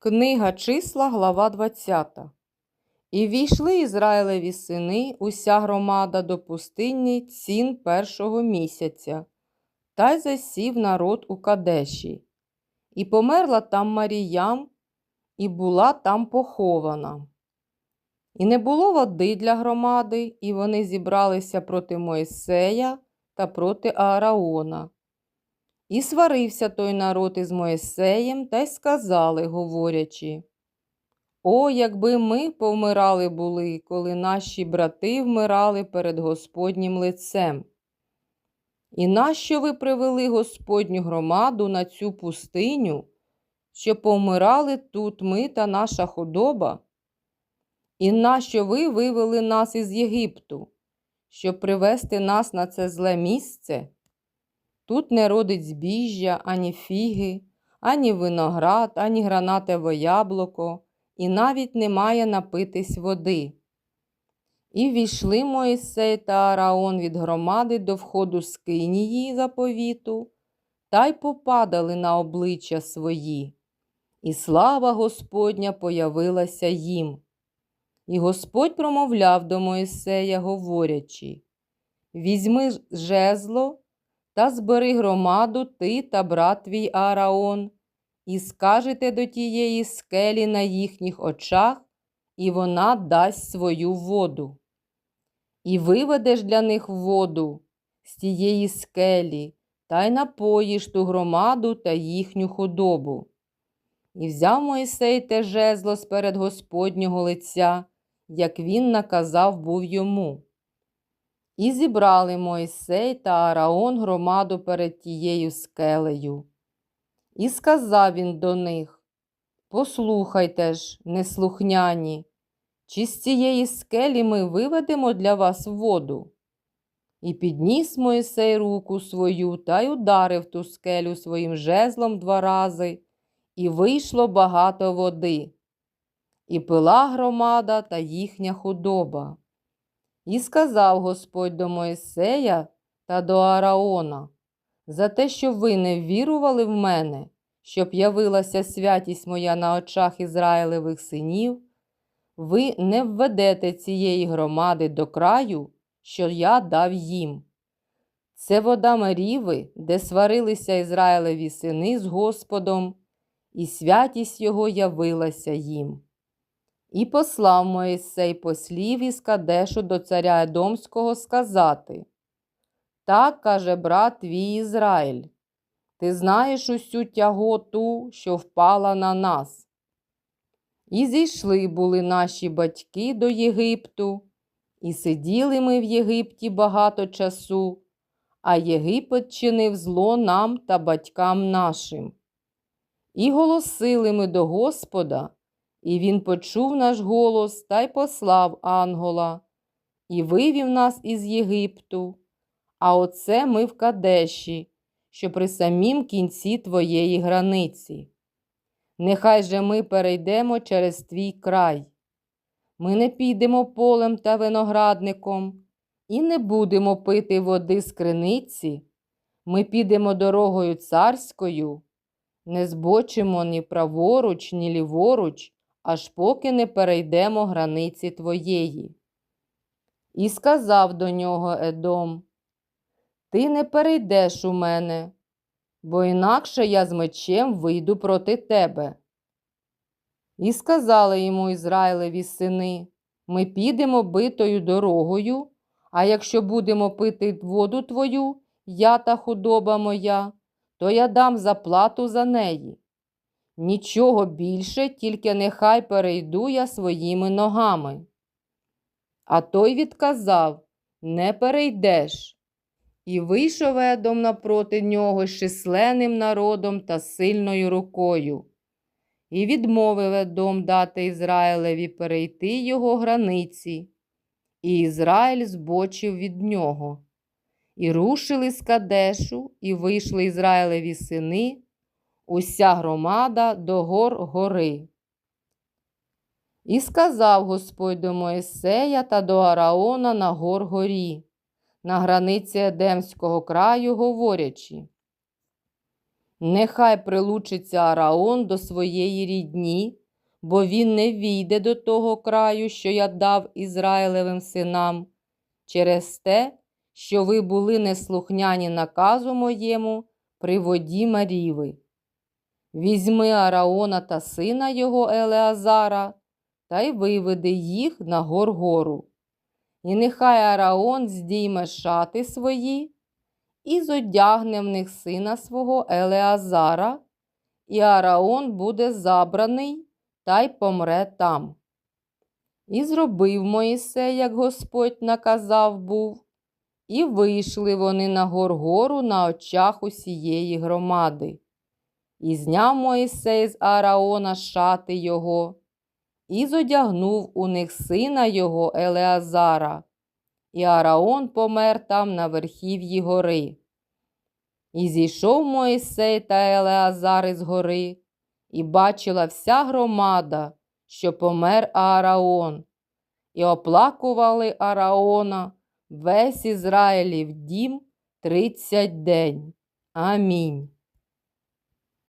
Книга числа, глава 20. І війшли Ізраїлеві сини, уся громада до пустині цін першого місяця, та й засів народ у Кадеші. І померла там Маріям, і була там похована. І не було води для громади, і вони зібралися проти Моїсея та проти Аараона. І сварився той народ із Моїсеєм, та й сказали, говорячи, О, якби ми повмирали були, коли наші брати вмирали перед Господнім лицем. І нащо ви привели Господню громаду на цю пустиню, що повмирали тут ми та наша худоба? І нащо ви вивели нас із Єгипту, щоб привести нас на це зле місце? Тут не родить збіжжя, ані фіги, ані виноград, ані гранатове яблуко, і навіть немає напитись води. І війшли Моїсей та Араон від громади до входу скинії заповіту, та й попадали на обличчя свої, і слава Господня появилася їм. І Господь промовляв до Моїсея, говорячи: Візьми жезло та збери громаду ти та брат твій Аараон, і скажете до тієї скелі на їхніх очах, і вона дасть свою воду. І виведеш для них воду з тієї скелі, та й напоїш ту громаду та їхню худобу. І взяв Мойсей те жезло сперед Господнього лиця, як він наказав був йому. І зібрали Мойсей та Араон громаду перед тією скелею. І сказав він до них Послухайте ж, неслухняні, чи з цієї скелі ми виведемо для вас воду? І підніс Мойсей руку свою та й ударив ту скелю своїм жезлом два рази, і вийшло багато води. І пила громада та їхня худоба. І сказав Господь до Моїсея та до Араона, за те, що ви не вірували в мене, щоб явилася святість моя на очах Ізраїлевих синів, ви не введете цієї громади до краю, що я дав їм. Це вода Маріви, де сварилися Ізраїлеві сини з Господом, і святість його явилася їм. І послав Моїсей послів із Кадешу до царя Едомського сказати Так каже брат твій Ізраїль, ти знаєш усю тяготу, що впала на нас. І зійшли були наші батьки до Єгипту, і сиділи ми в Єгипті багато часу, а Єгипет чинив зло нам та батькам нашим. І голосили ми до Господа. І він почув наш голос та й послав ангела, і вивів нас із Єгипту. А оце ми в Кадеші, що при самім кінці твоєї границі. Нехай же ми перейдемо через твій край. Ми не підемо полем та виноградником, і не будемо пити води з криниці. Ми підемо дорогою царською, не збочимо ні праворуч, ні ліворуч аж поки не перейдемо границі твоєї. І сказав до нього Едом: Ти не перейдеш у мене, бо інакше я з мечем вийду проти тебе. І сказали йому Ізраїлеві сини: Ми підемо битою дорогою, а якщо будемо пити воду твою, я та худоба моя, то я дам заплату за неї. Нічого більше, тільки нехай перейду я своїми ногами. А той відказав Не перейдеш. І вийшов Едом напроти нього з численним народом та сильною рукою. І відмовив Едом дати Ізраїлеві перейти його границі, і Ізраїль збочив від нього. І рушили з Кадешу, і вийшли Ізраїлеві сини уся громада до гор гори. І сказав Господь до Моїсея та до Араона на гор горі, на границі Едемського краю, говорячи. Нехай прилучиться Араон до своєї рідні, бо він не війде до того краю, що я дав Ізраїлевим синам, через те, що ви були неслухняні наказу моєму при воді Маріви. Візьми Араона та сина його Елеазара та й виведи їх на гор-гору. І нехай Араон здійме шати свої і зодягне в них сина свого Елеазара, і Араон буде забраний та й помре там. І зробив Моїсей, як Господь наказав був, і вийшли вони на гор-гору на очах усієї громади. І зняв Моїсей з Араона шати його, і зодягнув у них сина його Елеазара, і Араон помер там на верхів'ї гори. І зійшов Моїсей та Елеазар із гори, і бачила вся громада, що помер Аараон, і оплакували Араона весь Ізраїлів дім тридцять день. Амінь.